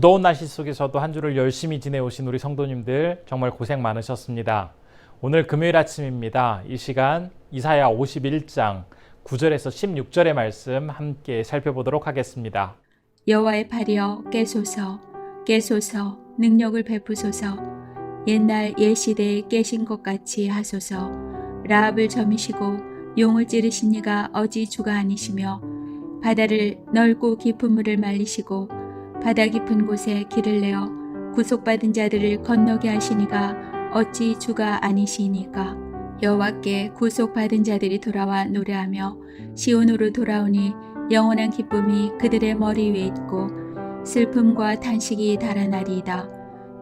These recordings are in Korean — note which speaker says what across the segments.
Speaker 1: 무더운 날씨 속에서도 한 주를 열심히 지내오신 우리 성도님들 정말 고생 많으셨습니다. 오늘 금요일 아침입니다. 이 시간 이사야 51장 9절에서 16절의 말씀 함께 살펴보도록 하겠습니다.
Speaker 2: 여호와의 팔이여 깨소서 깨소서 능력을 베푸소서 옛날 옛시대에 깨신 것 같이 하소서 라합을 점이시고 용을 찌르신 이가 어지 주가 아니시며 바다를 넓고 깊은 물을 말리시고 바다 깊은 곳에 길을 내어 구속받은 자들을 건너게 하시니가 어찌 주가 아니시니까 여호와께 구속받은 자들이 돌아와 노래하며 시온으로 돌아오니 영원한 기쁨이 그들의 머리 위에 있고 슬픔과 탄식이 달아나리이다.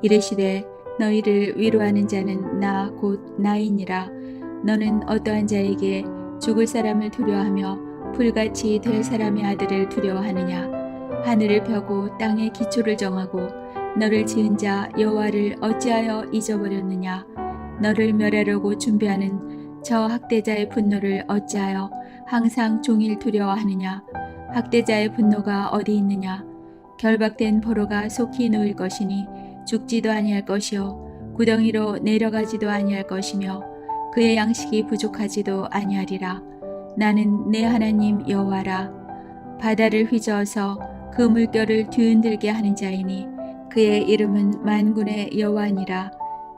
Speaker 2: 이르시되 너희를 위로하는 자는 나 곧 나이니라. 너는 어떠한 자에게 죽을 사람을 두려워하며 불같이 될 사람의 아들을 두려워하느냐. 하늘을 펴고 땅의 기초를 정하고 너를 지은 자 여호와를 어찌하여 잊어버렸느냐. 너를 멸하려고 준비하는 저 학대자의 분노를 어찌하여 항상 종일 두려워하느냐. 학대자의 분노가 어디 있느냐? 결박된 포로가 속히 놓일 것이니 죽지도 아니할 것이요 구덩이로 내려가지도 아니할 것이며 그의 양식이 부족하지도 아니하리라. 나는 내 하나님 여호와라. 바다를 휘저어서 그 물결을 뒤흔들게 하는 자이니 그의 이름은 만군의 여호와니라.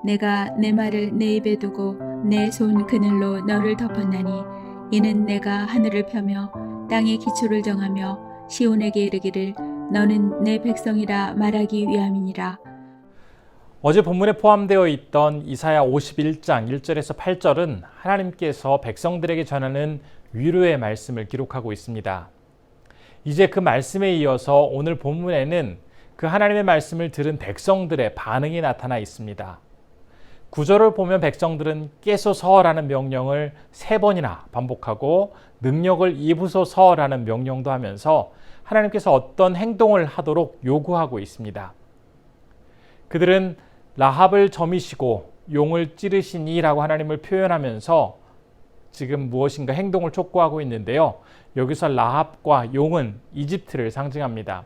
Speaker 2: 내가 내 말을 내 입에 두고 내 손 그늘로 너를 덮었나니 이는 내가 하늘을 펴며 땅의 기초를 정하며 시온에게 이르기를 너는 내 백성이라 말하기 위함이니라.
Speaker 1: 어제 본문에 포함되어 있던 이사야 51장 1절에서 8절은 하나님께서 백성들에게 전하는 위로의 말씀을 기록하고 있습니다. 이제 그 말씀에 이어서 오늘 본문에는 그 하나님의 말씀을 들은 백성들의 반응이 나타나 있습니다. 구절을 보면 백성들은 깨소서라는 명령을 세 번이나 반복하고 능력을 입으소서라는 명령도 하면서 하나님께서 어떤 행동을 하도록 요구하고 있습니다. 그들은 라합을 점이시고 용을 찌르시니라고 하나님을 표현하면서 지금 무엇인가 행동을 촉구하고 있는데요. 여기서 라합과 용은 이집트를 상징합니다.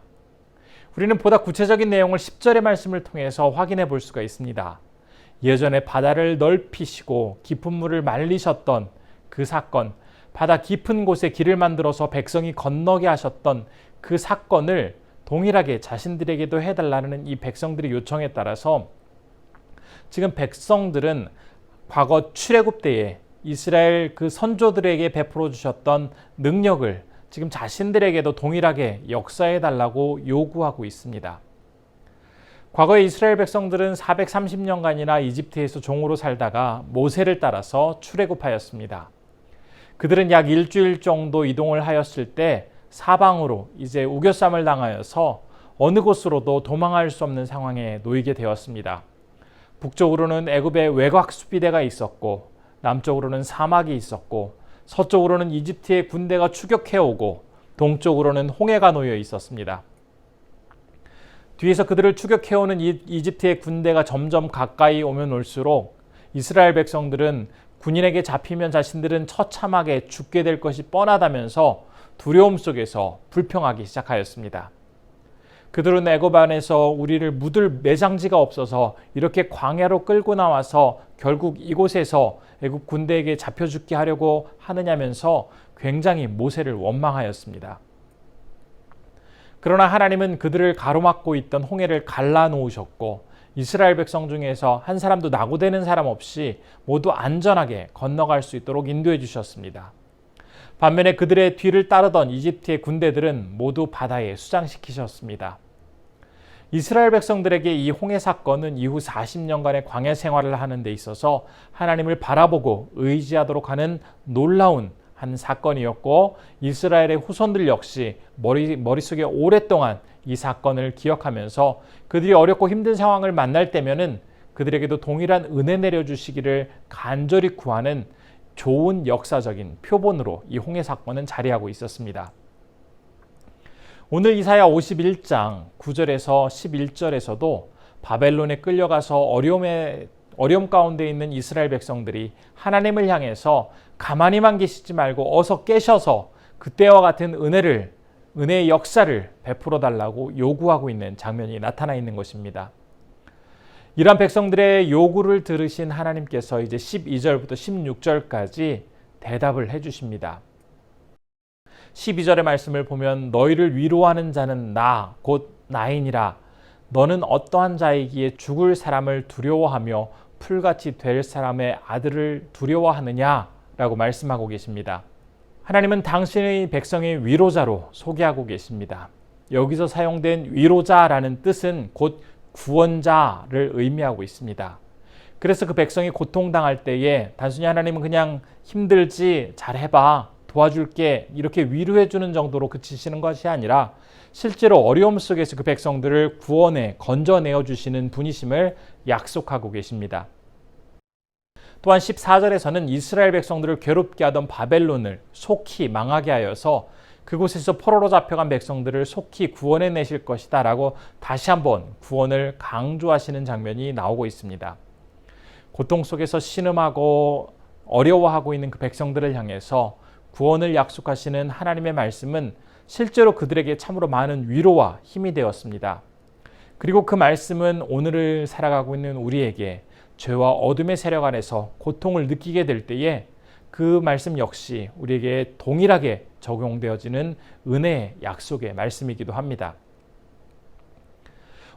Speaker 1: 우리는 보다 구체적인 내용을 10절의 말씀을 통해서 확인해 볼 수가 있습니다. 예전에 바다를 넓히시고 깊은 물을 말리셨던 그 사건, 바다 깊은 곳에 길을 만들어서 백성이 건너게 하셨던 그 사건을 동일하게 자신들에게도 해달라는 이 백성들의 요청에 따라서 지금 백성들은 과거 출애굽 때에 이스라엘 그 선조들에게 베풀어 주셨던 능력을 지금 자신들에게도 동일하게 역사해 달라고 요구하고 있습니다. 과거에 이스라엘 백성들은 430년간이나 이집트에서 종으로 살다가 모세를 따라서 출애굽하였습니다. 그들은 약 일주일 정도 이동을 하였을 때 사방으로 이제 우겨쌈을 당하여서 어느 곳으로도 도망할 수 없는 상황에 놓이게 되었습니다. 북쪽으로는 애굽의 외곽 수비대가 있었고 남쪽으로는 사막이 있었고 서쪽으로는 이집트의 군대가 추격해 오고 동쪽으로는 홍해가 놓여 있었습니다. 뒤에서 그들을 추격해오는 이집트의 군대가 점점 가까이 오면 올수록 이스라엘 백성들은 군인에게 잡히면 자신들은 처참하게 죽게 될 것이 뻔하다면서 두려움 속에서 불평하기 시작하였습니다. 그들은 애굽 안에서 우리를 묻을 매장지가 없어서 이렇게 광야로 끌고 나와서 결국 이곳에서 애굽 군대에게 잡혀 죽게 하려고 하느냐면서 굉장히 모세를 원망하였습니다. 그러나 하나님은 그들을 가로막고 있던 홍해를 갈라 놓으셨고 이스라엘 백성 중에서 한 사람도 낙오되는 사람 없이 모두 안전하게 건너갈 수 있도록 인도해 주셨습니다. 반면에 그들의 뒤를 따르던 이집트의 군대들은 모두 바다에 수장시키셨습니다. 이스라엘 백성들에게 이 홍해 사건은 이후 40년간의 광야 생활을 하는 데 있어서 하나님을 바라보고 의지하도록 하는 놀라운 한 사건이었고 이스라엘의 후손들 역시 머리, 머릿속에 오랫동안 이 사건을 기억하면서 그들이 어렵고 힘든 상황을 만날 때면은 그들에게도 동일한 은혜 내려주시기를 간절히 구하는 좋은 역사적인 표본으로 이 홍해 사건은 자리하고 있었습니다. 오늘 이사야 51장 9절에서 11절에서도 바벨론에 끌려가서 어려움에 어려움 가운데 있는 이스라엘 백성들이 하나님을 향해서 가만히만 계시지 말고 어서 깨셔서 그때와 같은 은혜를 은혜의 역사를 베풀어 달라고 요구하고 있는 장면이 나타나 있는 것입니다. 이러한 백성들의 요구를 들으신 하나님께서 이제 12절부터 16절까지 대답을 해 주십니다. 12절의 말씀을 보면 너희를 위로하는 자는 나 곧 나이니라 너는 어떠한 자이기에 죽을 사람을 두려워하며 풀같이 될 사람의 아들을 두려워하느냐라고 말씀하고 계십니다. 하나님은 당신의 백성의 위로자로 소개하고 계십니다. 여기서 사용된 위로자라는 뜻은 곧 구원자를 의미하고 있습니다. 그래서 그 백성이 고통당할 때에 단순히 하나님은 그냥 힘들지 잘해봐 도와줄게 이렇게 위로해 주는 정도로 그치시는 것이 아니라 실제로 어려움 속에서 그 백성들을 구원해 건져내어 주시는 분이심을 약속하고 계십니다. 또한 14절에서는 이스라엘 백성들을 괴롭게 하던 바벨론을 속히 망하게 하여서 그곳에서 포로로 잡혀간 백성들을 속히 구원해 내실 것이다 라고 다시 한번 구원을 강조하시는 장면이 나오고 있습니다. 고통 속에서 신음하고 어려워하고 있는 그 백성들을 향해서 구원을 약속하시는 하나님의 말씀은 실제로 그들에게 참으로 많은 위로와 힘이 되었습니다. 그리고 그 말씀은 오늘을 살아가고 있는 우리에게 죄와 어둠의 세력 안에서 고통을 느끼게 될 때에 그 말씀 역시 우리에게 동일하게 적용되어지는 은혜의 약속의 말씀이기도 합니다.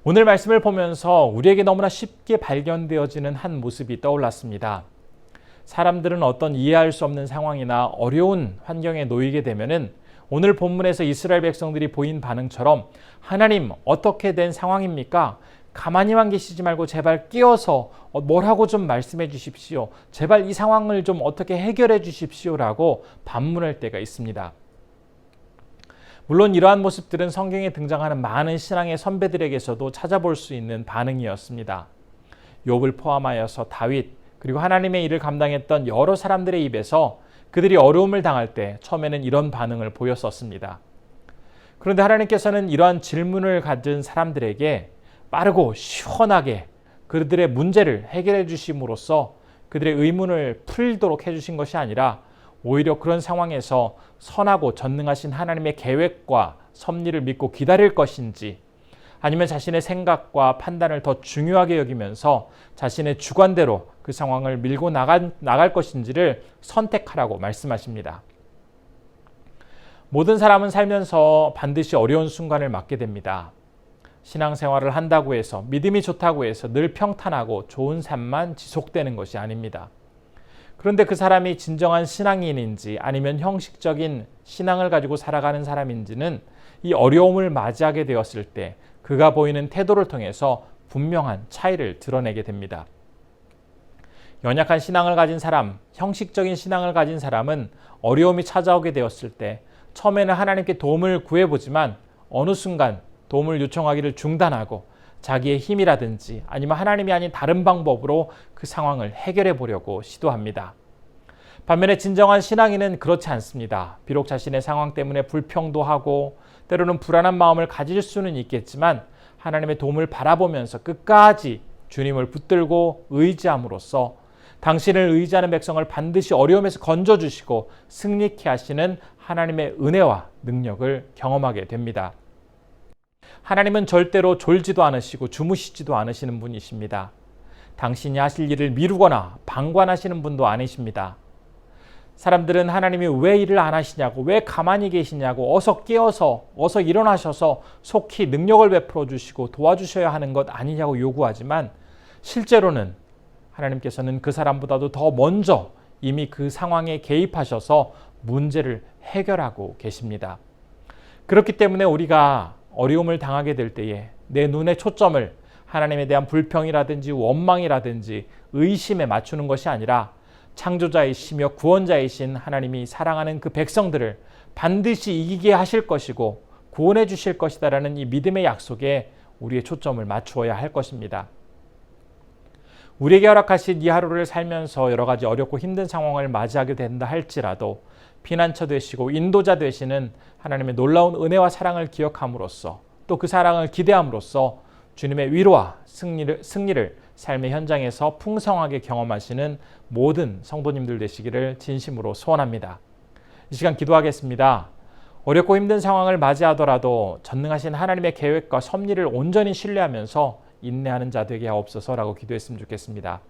Speaker 1: 오늘 말씀을 보면서 우리에게 너무나 쉽게 발견되어지는 한 모습이 떠올랐습니다. 사람들은 어떤 이해할 수 없는 상황이나 어려운 환경에 놓이게 되면은 오늘 본문에서 이스라엘 백성들이 보인 반응처럼 하나님 어떻게 된 상황입니까? 가만히만 계시지 말고 제발 끼어서 뭐라고 좀 말씀해 주십시오. 제발 이 상황을 좀 어떻게 해결해 주십시오라고 반문할 때가 있습니다. 물론 이러한 모습들은 성경에 등장하는 많은 신앙의 선배들에게서도 찾아볼 수 있는 반응이었습니다. 욥을 포함하여서 다윗 그리고 하나님의 일을 감당했던 여러 사람들의 입에서 그들이 어려움을 당할 때 처음에는 이런 반응을 보였었습니다. 그런데 하나님께서는 이러한 질문을 가진 사람들에게 빠르고 시원하게 그들의 문제를 해결해 주심으로써 그들의 의문을 풀도록 해 주신 것이 아니라 오히려 그런 상황에서 선하고 전능하신 하나님의 계획과 섭리를 믿고 기다릴 것인지 아니면 자신의 생각과 판단을 더 중요하게 여기면서 자신의 주관대로 그 상황을 밀고 나갈, 나갈 것인지를 선택하라고 말씀하십니다. 모든 사람은 살면서 반드시 어려운 순간을 맞게 됩니다. 신앙생활을 한다고 해서 믿음이 좋다고 해서 늘 평탄하고 좋은 삶만 지속되는 것이 아닙니다. 그런데 그 사람이 진정한 신앙인인지 아니면 형식적인 신앙을 가지고 살아가는 사람인지는 이 어려움을 맞이하게 되었을 때 그가 보이는 태도를 통해서 분명한 차이를 드러내게 됩니다. 연약한 신앙을 가진 사람, 형식적인 신앙을 가진 사람은 어려움이 찾아오게 되었을 때 처음에는 하나님께 도움을 구해보지만 어느 순간 도움을 요청하기를 중단하고 자기의 힘이라든지 아니면 하나님이 아닌 다른 방법으로 그 상황을 해결해 보려고 시도합니다. 반면에 진정한 신앙인은 그렇지 않습니다. 비록 자신의 상황 때문에 불평도 하고 때로는 불안한 마음을 가질 수는 있겠지만 하나님의 도움을 바라보면서 끝까지 주님을 붙들고 의지함으로써 당신을 의지하는 백성을 반드시 어려움에서 건져주시고 승리케 하시는 하나님의 은혜와 능력을 경험하게 됩니다. 하나님은 절대로 졸지도 않으시고 주무시지도 않으시는 분이십니다. 당신이 하실 일을 미루거나 방관하시는 분도 아니십니다. 사람들은 하나님이 왜 일을 안 하시냐고, 왜 가만히 계시냐고, 어서 깨어서, 어서 일어나셔서 속히 능력을 베풀어 주시고 도와주셔야 하는 것 아니냐고 요구하지만 실제로는 하나님께서는 그 사람보다도 더 먼저 이미 그 상황에 개입하셔서 문제를 해결하고 계십니다. 그렇기 때문에 우리가 어려움을 당하게 될 때에 내 눈의 초점을 하나님에 대한 불평이라든지 원망이라든지 의심에 맞추는 것이 아니라 창조자이시며 구원자이신 하나님이 사랑하는 그 백성들을 반드시 이기게 하실 것이고 구원해 주실 것이다라는 이 믿음의 약속에 우리의 초점을 맞추어야 할 것입니다. 우리에게 허락하신 이 하루를 살면서 여러 가지 어렵고 힘든 상황을 맞이하게 된다 할지라도 피난처 되시고 인도자 되시는 하나님의 놀라운 은혜와 사랑을 기억함으로써 또 그 사랑을 기대함으로써 주님의 위로와 승리를, 승리를 삶의 현장에서 풍성하게 경험하시는 모든 성도님들 되시기를 진심으로 소원합니다. 이 시간 기도하겠습니다. 어렵고 힘든 상황을 맞이하더라도 전능하신 하나님의 계획과 섭리를 온전히 신뢰하면서 인내하는 자 되게 하옵소서라고 기도했으면 좋겠습니다.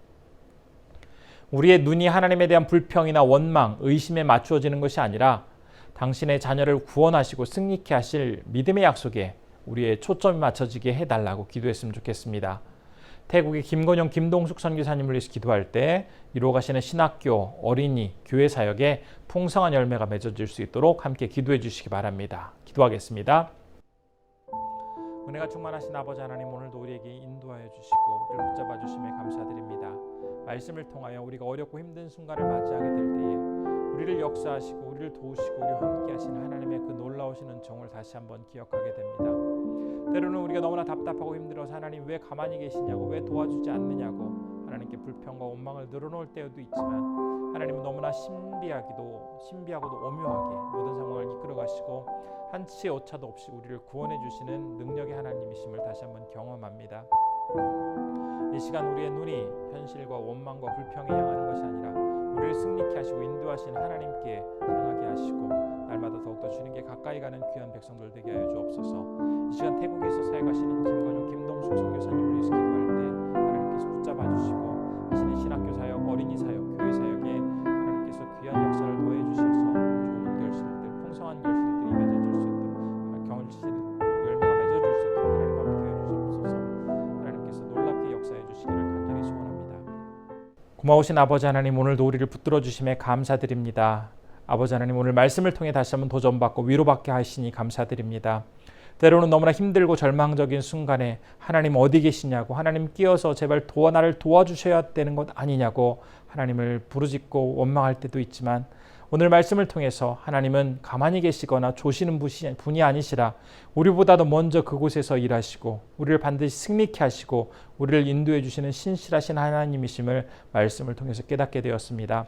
Speaker 1: 우리의 눈이 하나님에 대한 불평이나 원망, 의심에 맞추어지는 것이 아니라 당신의 자녀를 구원하시고 승리케 하실 믿음의 약속에 우리의 초점이 맞춰지게 해달라고 기도했으면 좋겠습니다. 태국의 김건영, 김동숙 선교사님을 위해서 기도할 때 이루어 가시는 신학교, 어린이, 교회 사역에 풍성한 열매가 맺어질 수 있도록 함께 기도해 주시기 바랍니다. 기도하겠습니다. 은혜가 충만하신 아버지 하나님 오늘도 우리에게 인도하여 주시고 우리를 붙잡아 주심에 감사드립니다. 말씀을 통하여 우리가 어렵고 힘든 순간을 맞이하게 될 때에 우리를 역사하시고 우리를 도우시고 우리와 함께 하신 하나님의 그 놀라우신 은총을 다시 한번 기억하게 됩니다. 때로는 우리가 너무나 답답하고 힘들어서 하나님 왜 가만히 계시냐고 왜 도와주지 않느냐고 하나님께 불평과 원망을 늘어놓을 때도 있지만 하나님은 너무나 신비하기도 신비하고도 오묘하게 모든 상황을 이끌어 가시고 한치의 오차도 없이 우리를 구원해 주시는 능력의 하나님이심을 다시 한번 경험합니다. 이 시간 우리의 눈이 현실과 원망과 불평에 향하는 것이 아니라 우리를 승리케 하시고 인도하신 하나님께 향하게 하시고 날마다 더욱더 주님께 가까이 가는 귀한 백성들 되게 하여 주옵소서. 이 시간 태국에서 사역하시는 김건영, 김동숙 선교사님을 위해서 기도할 때 하나님께서 붙잡아 주시고 하시는 신학교 사역, 어린이 사역, 교회 사역에 하나님께서 귀한 역사를 더해 주셔서 좋은 결실들, 풍성한 결실들이 맺어질 수 있도록 결실 열매가 맺어질 수 있도록 하나님 함께 해 주시옵소서. 하나님께서 놀랍게 역사해 주시기를 간절히 소원합니다. 고마우신 아버지 하나님 오늘도 우리를 붙들어 주심에 감사드립니다. 아버지 하나님 오늘 말씀을 통해 다시 한번 도전받고 위로받게 하시니 감사드립니다. 때로는 너무나 힘들고 절망적인 순간에 하나님 어디 계시냐고 하나님 끼어서 제발 도와 나를 도와주셔야 되는 것 아니냐고 하나님을 부르짖고 원망할 때도 있지만 오늘 말씀을 통해서 하나님은 가만히 계시거나 조시는 분이 아니시라 우리보다도 먼저 그곳에서 일하시고 우리를 반드시 승리케 하시고 우리를 인도해 주시는 신실하신 하나님이심을 말씀을 통해서 깨닫게 되었습니다.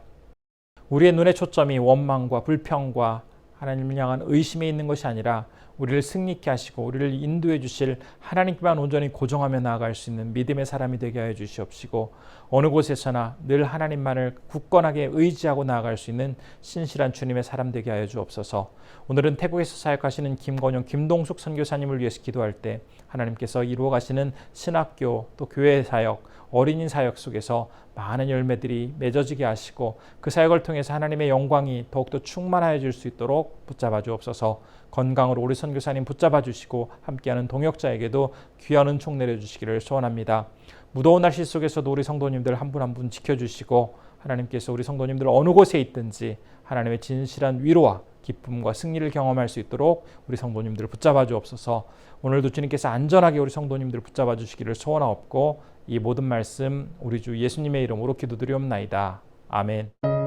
Speaker 1: 우리의 눈의 초점이 원망과 불평과 하나님을 향한 의심에 있는 것이 아니라 우리를 승리케 하시고 우리를 인도해 주실 하나님께만 온전히 고정하며 나아갈 수 있는 믿음의 사람이 되게 하여 주시옵시고 어느 곳에서나 늘 하나님만을 굳건하게 의지하고 나아갈 수 있는 신실한 주님의 사람 되게 하여 주옵소서. 오늘은 태국에서 사역하시는 김건영, 김동숙 선교사님을 위해서 기도할 때 하나님께서 이루어 가시는 신학교 또 교회 사역 어린이 사역 속에서 많은 열매들이 맺어지게 하시고 그 사역을 통해서 하나님의 영광이 더욱더 충만하여 질 수 있도록 붙잡아 주옵소서 건강으로 우리 선교사님 붙잡아 주시고 함께하는 동역자에게도 귀한 은총 내려주시기를 소원합니다. 무더운 날씨 속에서도 우리 성도님들 한분 한분 지켜주시고 하나님께서 우리 성도님들 어느 곳에 있든지 하나님의 진실한 위로와 기쁨과 승리를 경험할 수 있도록 우리 성도님들을 붙잡아 주옵소서. 오늘도 주님께서 안전하게 우리 성도님들을 붙잡아 주시기를 소원하옵고 이 모든 말씀 우리 주 예수님의 이름으로 기도드리옵나이다. 아멘.